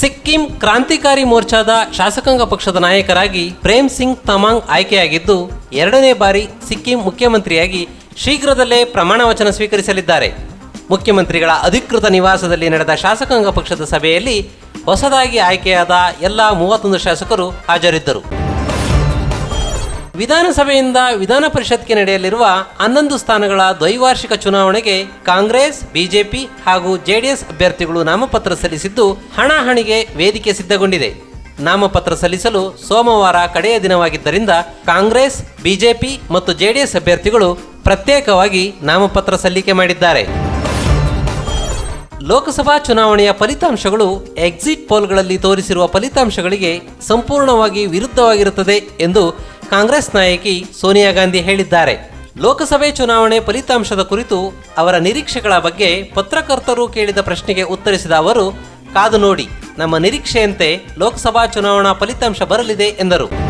ಸಿಕ್ಕಿಂ ಕ್ರಾಂತಿಕಾರಿ ಮೋರ್ಚಾದ ಶಾಸಕಾಂಗ ಪಕ್ಷದ ನಾಯಕರಾಗಿ ಪ್ರೇಮ್ ಸಿಂಗ್ ತಮಾಂಗ್ ಆಯ್ಕೆಯಾಗಿದ್ದು, ಎರಡನೇ ಬಾರಿ ಸಿಕ್ಕಿಂ ಮುಖ್ಯಮಂತ್ರಿಯಾಗಿ ಶೀಘ್ರದಲ್ಲೇ ಪ್ರಮಾಣ ವಚನ ಸ್ವೀಕರಿಸಲಿದ್ದಾರೆ. ಮುಖ್ಯಮಂತ್ರಿಗಳ ಅಧಿಕೃತ ನಿವಾಸದಲ್ಲಿ ನಡೆದ ಶಾಸಕಾಂಗ ಪಕ್ಷದ ಸಭೆಯಲ್ಲಿ ಹೊಸದಾಗಿ ಆಯ್ಕೆಯಾದ ಎಲ್ಲ ಮೂವತ್ತೊಂದು ಶಾಸಕರು ಹಾಜರಿದ್ದರು. ವಿಧಾನಸಭೆಯಿಂದ ವಿಧಾನ ಪರಿಷತ್ಗೆ ನಡೆಯಲಿರುವ ಹನ್ನೊಂದು ಸ್ಥಾನಗಳ ದ್ವೈವಾರ್ಷಿಕ ಚುನಾವಣೆಗೆ ಕಾಂಗ್ರೆಸ್, ಬಿಜೆಪಿ ಹಾಗೂ ಜೆಡಿಎಸ್ ಅಭ್ಯರ್ಥಿಗಳು ನಾಮಪತ್ರ ಸಲ್ಲಿಸಿದ್ದು ಹಣಾಹಣಿಗೆ ವೇದಿಕೆ ಸಿದ್ಧಗೊಂಡಿದೆ. ನಾಮಪತ್ರ ಸಲ್ಲಿಸಲು ಸೋಮವಾರ ಕಡೆಯ ದಿನವಾಗಿದ್ದರಿಂದ ಕಾಂಗ್ರೆಸ್, ಬಿಜೆಪಿ ಮತ್ತು ಜೆಡಿಎಸ್ ಅಭ್ಯರ್ಥಿಗಳು ಪ್ರತ್ಯೇಕವಾಗಿ ನಾಮಪತ್ರ ಸಲ್ಲಿಕೆ ಮಾಡಿದ್ದಾರೆ. ಲೋಕಸಭಾ ಚುನಾವಣೆಯ ಫಲಿತಾಂಶಗಳು ಎಕ್ಸಿಟ್ ಪೋಲ್ಗಳಲ್ಲಿ ತೋರಿಸಿರುವ ಫಲಿತಾಂಶಗಳಿಗೆ ಸಂಪೂರ್ಣವಾಗಿ ವಿರುದ್ಧವಾಗಿರುತ್ತದೆ ಎಂದು ಕಾಂಗ್ರೆಸ್ ನಾಯಕಿ ಸೋನಿಯಾ ಗಾಂಧಿ ಹೇಳಿದ್ದಾರೆ. ಲೋಕಸಭೆ ಚುನಾವಣೆ ಫಲಿತಾಂಶದ ಕುರಿತು ಅವರ ನಿರೀಕ್ಷೆಗಳ ಬಗ್ಗೆ ಪತ್ರಕರ್ತರು ಕೇಳಿದ ಪ್ರಶ್ನೆಗೆ ಉತ್ತರಿಸಿದ ಅವರು, ಕಾದು ನೋಡಿ, ನಮ್ಮ ನಿರೀಕ್ಷೆಯಂತೆ ಲೋಕಸಭಾ ಚುನಾವಣಾ ಫಲಿತಾಂಶ ಬರಲಿದೆ ಎಂದರು.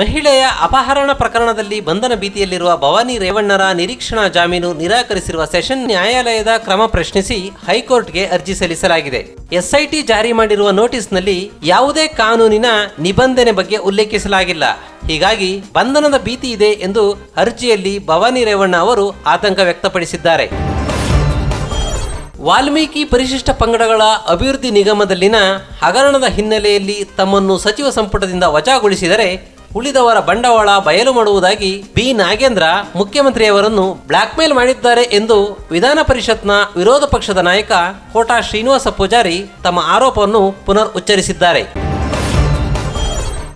ಮಹಿಳೆಯ ಅಪಹರಣ ಪ್ರಕರಣದಲ್ಲಿ ಬಂಧನ ಭೀತಿಯಲ್ಲಿರುವ ಭವಾನಿ ರೇವಣ್ಣರ ನಿರೀಕ್ಷಣಾ ಜಾಮೀನು ನಿರಾಕರಿಸಿರುವ ಸೆಷನ್ ನ್ಯಾಯಾಲಯದ ಕ್ರಮ ಪ್ರಶ್ನಿಸಿ ಹೈಕೋರ್ಟ್ಗೆ ಅರ್ಜಿ ಸಲ್ಲಿಸಲಾಗಿದೆ. ಎಸ್ಐಟಿ ಜಾರಿ ಮಾಡಿರುವ ನೋಟಿಸ್ನಲ್ಲಿ ಯಾವುದೇ ಕಾನೂನಿನ ನಿಬಂಧನೆ ಬಗ್ಗೆ ಉಲ್ಲೇಖಿಸಲಾಗಿಲ್ಲ. ಹೀಗಾಗಿ ಬಂಧನದ ಭೀತಿ ಇದೆ ಎಂದು ಅರ್ಜಿಯಲ್ಲಿ ಭವಾನಿ ರೇವಣ್ಣ ಅವರು ಆತಂಕ ವ್ಯಕ್ತಪಡಿಸಿದ್ದಾರೆ. ವಾಲ್ಮೀಕಿ ಪರಿಶಿಷ್ಟ ಪಂಗಡಗಳ ಅಭಿವೃದ್ಧಿ ನಿಗಮದಲ್ಲಿನ ಹಗರಣದ ಹಿನ್ನೆಲೆಯಲ್ಲಿ ತಮ್ಮನ್ನು ಸಚಿವ ಸಂಪುಟದಿಂದ ವಜಾಗೊಳಿಸಿದರೆ ಉಳಿದವರ ಬಂಡವಾಳ ಬಯಲು ಮಾಡುವುದಾಗಿ ಬಿ. ನಾಗೇಂದ್ರ ಮುಖ್ಯಮಂತ್ರಿಯವರನ್ನು ಬ್ಲಾಕ್ಮೇಲ್ ಮಾಡಿದ್ದಾರೆ ಎಂದು ವಿಧಾನ ಪರಿಷತ್ನ ವಿರೋಧ ಪಕ್ಷದ ನಾಯಕ ಕೋಟಾ ಶ್ರೀನಿವಾಸ ಪೂಜಾರಿ ತಮ್ಮ ಆರೋಪವನ್ನು ಪುನರ್ ಉಚ್ಚರಿಸಿದ್ದಾರೆ